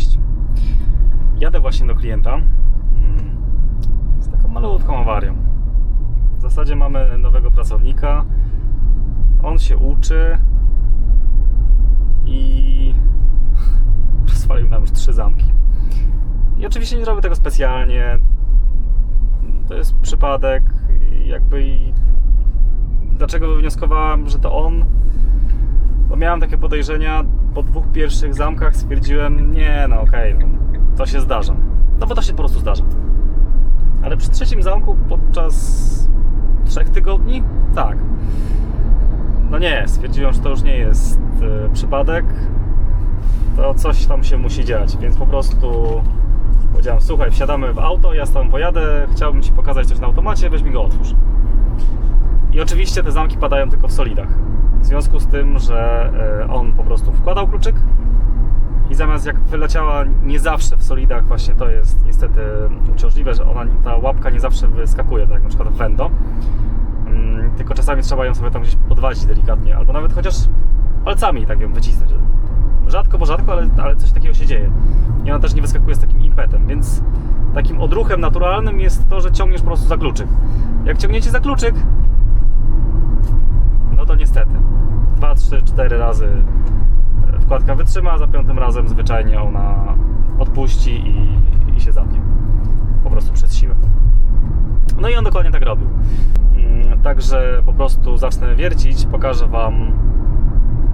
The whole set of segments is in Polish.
Cześć. Jadę właśnie do klienta mm, z taką malutką awarią. W zasadzie mamy nowego pracownika. On się uczy i rozwalił nam już trzy zamki. I oczywiście nie robię tego specjalnie. To jest przypadek. Jakby i dlaczego wywnioskowałem, że to on? Miałem takie podejrzenia. Po dwóch pierwszych zamkach stwierdziłem, nie, no okej, no, to się zdarza. No bo to się po prostu zdarza. Ale przy trzecim zamku podczas trzech tygodni? Tak. No nie, stwierdziłem, że to już nie jest e, przypadek. To coś tam się musi dziać, więc po prostu powiedziałem, słuchaj, wsiadamy w auto, ja z tobą pojadę, chciałbym Ci pokazać coś na automacie, weź mi go otwórz. I oczywiście te zamki padają tylko w solidach. W związku z tym, że e, on po prostu wkładał kluczyk i zamiast jak wyleciała nie zawsze w solidach, właśnie to jest niestety uciążliwe, że ona, ta łapka nie zawsze wyskakuje, tak jak na przykład w Vendo. Mm, Tylko czasami trzeba ją sobie tam gdzieś podwadzić delikatnie, albo nawet chociaż palcami tak ją wycisnąć. Rzadko, bo rzadko, ale, ale coś takiego się dzieje. I ona też nie wyskakuje z takim impetem, więc takim odruchem naturalnym jest to, że ciągniesz po prostu za kluczyk. Jak ciągniecie za kluczyk, no to niestety. Dwa, trzy, cztery razy wkładka wytrzyma, za piątym razem zwyczajnie ona odpuści i, i się zatnie. Po prostu przez siłę. No i on dokładnie tak robił. Mm, Także po prostu zacznę wiercić, pokażę Wam,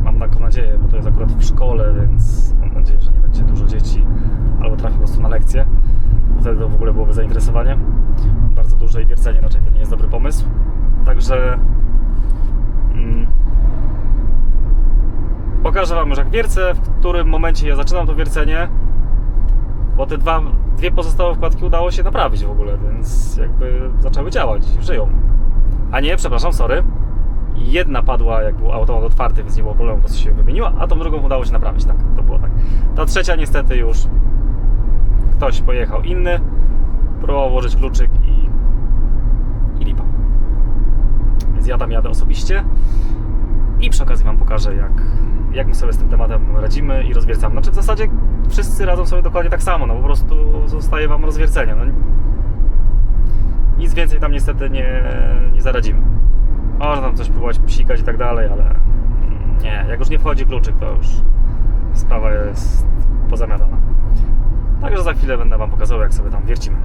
mam taką nadzieję, bo to jest akurat w szkole, więc mam nadzieję, że nie będzie dużo dzieci, albo trafię po prostu na lekcję. Wtedy to w ogóle byłoby zainteresowanie. Bardzo duże i wiercenie raczej to nie jest dobry pomysł. Także pokażę Wam już jak wiercę, w którym momencie ja zaczynam to wiercenie, bo te dwa, dwie pozostałe wkładki udało się naprawić w ogóle, więc jakby zaczęły działać, żyją. A nie, przepraszam, sorry. Jedna padła, jak był automat otwarty, więc nie było problemu, po prostu się wymieniła, a tą drugą udało się naprawić, tak, to było tak. Ta trzecia niestety już ktoś pojechał inny, próbował włożyć kluczyk i, i lipa. Więc ja tam jadę osobiście i przy okazji Wam pokażę, jak, jak my sobie z tym tematem radzimy i rozwiercamy. Znaczy w zasadzie wszyscy radzą sobie dokładnie tak samo, no po prostu zostaje Wam rozwiercenie. No, nic więcej tam niestety nie, nie zaradzimy. Można tam coś próbować psikać i tak dalej, ale nie, jak już nie wchodzi kluczyk, to już sprawa jest pozamiatana. Także za chwilę będę Wam pokazał, jak sobie tam wiercimy.